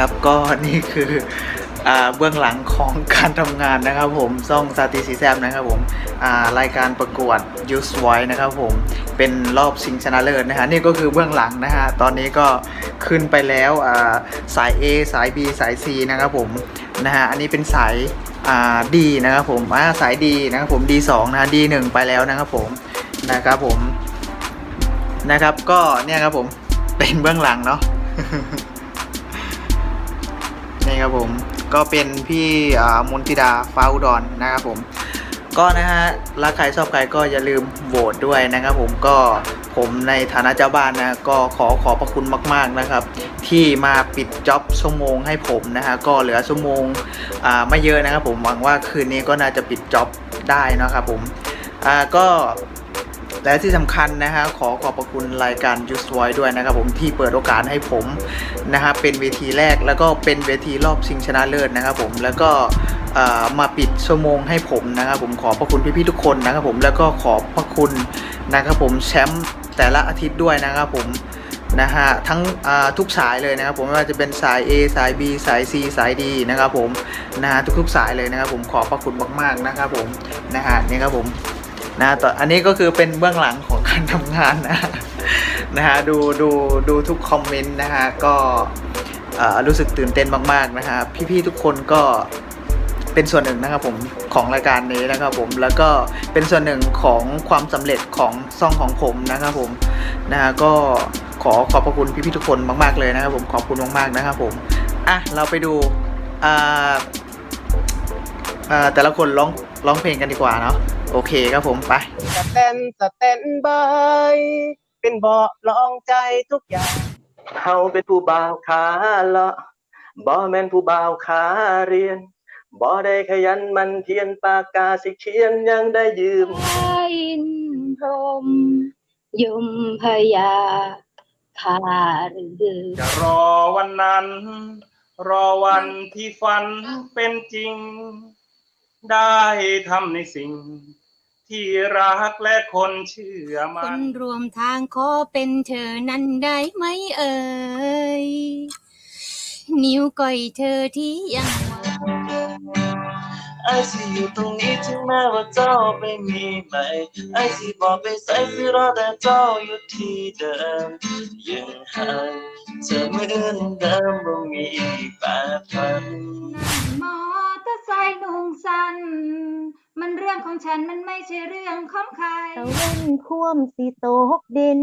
ครับ ก็นี่คือเบื้องหลังของการทำงานนะครับผมซ่องซาติสีแซมนะครับผมรายการประกวด Youth Voice นะครับผมเป็นรอบชิงชนะเลิศนะฮะนี่ก็คือเบื้องหลังนะฮะตอนนี้ก็ขึ้นไปแล้วสาย A สาย B สาย C นะครับผมนะฮะอันนี้เป็นสายอ่า D นะครับผมอ่าสาย D นะครับผม D2 นะฮะ D1 ไปแล้วนะครับผมนะครับผมนะครับก็เนี่ยครับผมเป็นเบื้องหลังเนาะ นี่ครับผมก็เป็นพี่มนติดาฟ้าอุดรนนะครับผม ก็นะฮะรักใครชอบใครก็อย่าลืมโหวตด้วยนะครับผมก็ผมในฐานะเจ้าบ้านนะก็ขอขอบพระคุณมาก ๆนะครับ ที่มาปิดจ็อบชั่วโมงให้ผมนะฮะก็เหลือชั่วโมงไม่เยอะนะครับผมหวังว่าคืนนี้ก็น่าจะปิดจ็อบได้นะครับผมก็ และที่สำคัญนะฮะขอขอบพระคุณรายการ u s e Voice ด้วยนะครับผมที่เปิดโอกาสให้ผมนะฮะเป็นเวทีแรกแล้วก็เป็นเวทีรอบชิงชนะเลิศนะครับผมแล้วก็มาปิดชั่วโมงให้ผมนะครับผมขอบพระคุณพี่ๆทุกคนนะครับผมแล้วก็ขอบพระคุณนะครับผมแชมป์แต่ละอาทิตย์ด้วยนะครับผมนะฮะทั้งทุกสายเลยนะครับผมไม่ว่าจะเป็นสาย A สาย B สาย C สาย D นะครับผมนะฮะทุกๆสายเลยนะครับผมขอบพระคุณมากๆนะครับผมนะฮะนี่ครับผม นะต่ออันนี้ก็คือเป็นเบื้องหลังของการทำงานนะนะฮะดูดูดูทุกคอมเมนต์นะฮะก็รู้สึกตื่นเต้นมากๆนะฮะพี่ๆทุกคนก็เป็นส่วนหนึ่งนะครับผมของรายการนี้นะครับผมแล้วก็เป็นส่วนหนึ่งของความสำเร็จของซ่องของผมนะครับผมนะฮะก็ขอขอบพระคุณพี่ๆทุกคนมาก ๆเลยนะครับผมขอบคุณมากๆนะครับผมอะเราไปดูอ่าอ่อแต่ละคนร้องร้องเพลงกันดีกว่าเนาะ โอเคครับผมไปสแตนสแตนบายเป็นเบาะรองใจทุกอย่างเฮาเป็นผู้บ่าวขาเลาะบ่แม่นผู้บ่าวขาเรียนบ่ได้ขยันหมันเพียนปากกาสิเขียนยังได้ยืมอินพรหมยมพยาคารือจะรอวันนั้น รอวันที่ฝันเป็นจริง ได้ทำในสิ่ง ที่รักและคนเชื่อคมันน รวมทางขอเป็นเธอนั้นได้ไหมเอ่ย นิ้วก้อยเธอที่ยังหวานไอสิอยู่ตรงนี้ถึงแม้ว่าเจ้าไม่มีใหม่ไอสิบอกไปใส่สิรอแต่เจ้าอยู่ที่เดิมยังหักเธอเหมือนเดิมบ่มีแปรผันนั่ สั้น มันเรื่องของฉันมันไม่ใช่เรื่องของใคร ตะเว้นท่วมสีโตกดิน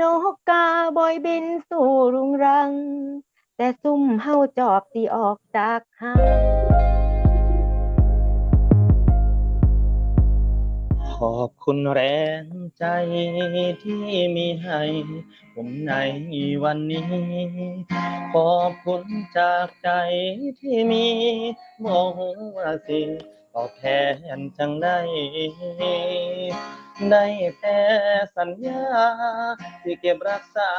นกกาบอยบินสู่รุงรัง แต่ซุ่มเฮาจอบสีออกจากหา ขอบคุณแรงใจที่มีให้ ผมในวันนี้ ขอบคุณจากใจที่มีบอกว่าสิตอบแทนจังได้ ได้แต่สัญญา ที่เก็บรักษา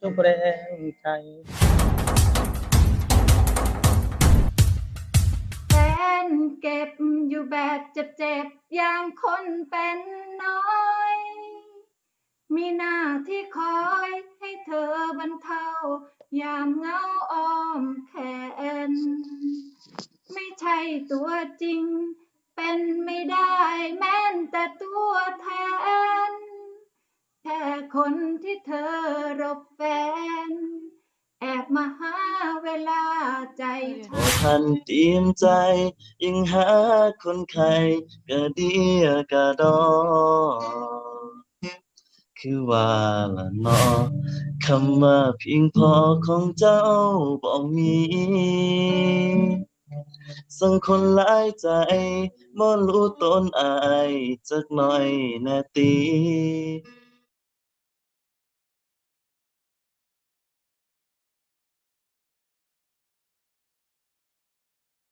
ทุกแรงใจแฟนเก็บ อยู่แบบเจ็บๆอย่างคนเป็นน้อย มีหน้าที่คอยให้เธอบรรเทายามเงาอ้อมแขน ไม่ใช่ตัวจริง เป็นไม่ได้แม้นแต่ตัวแทน แค่คนที่เธอรบแฟน แอบมาหาเวลาใจเธอ ทันเตรียมใจ ยังหาคนไข้กะเดียกะดอ คือว่าละเนอคำว่าเพียงพอของเจ้าบ่มี สังคนหลายใจบ่รู้ตนอายจักหน่อยแน่ตี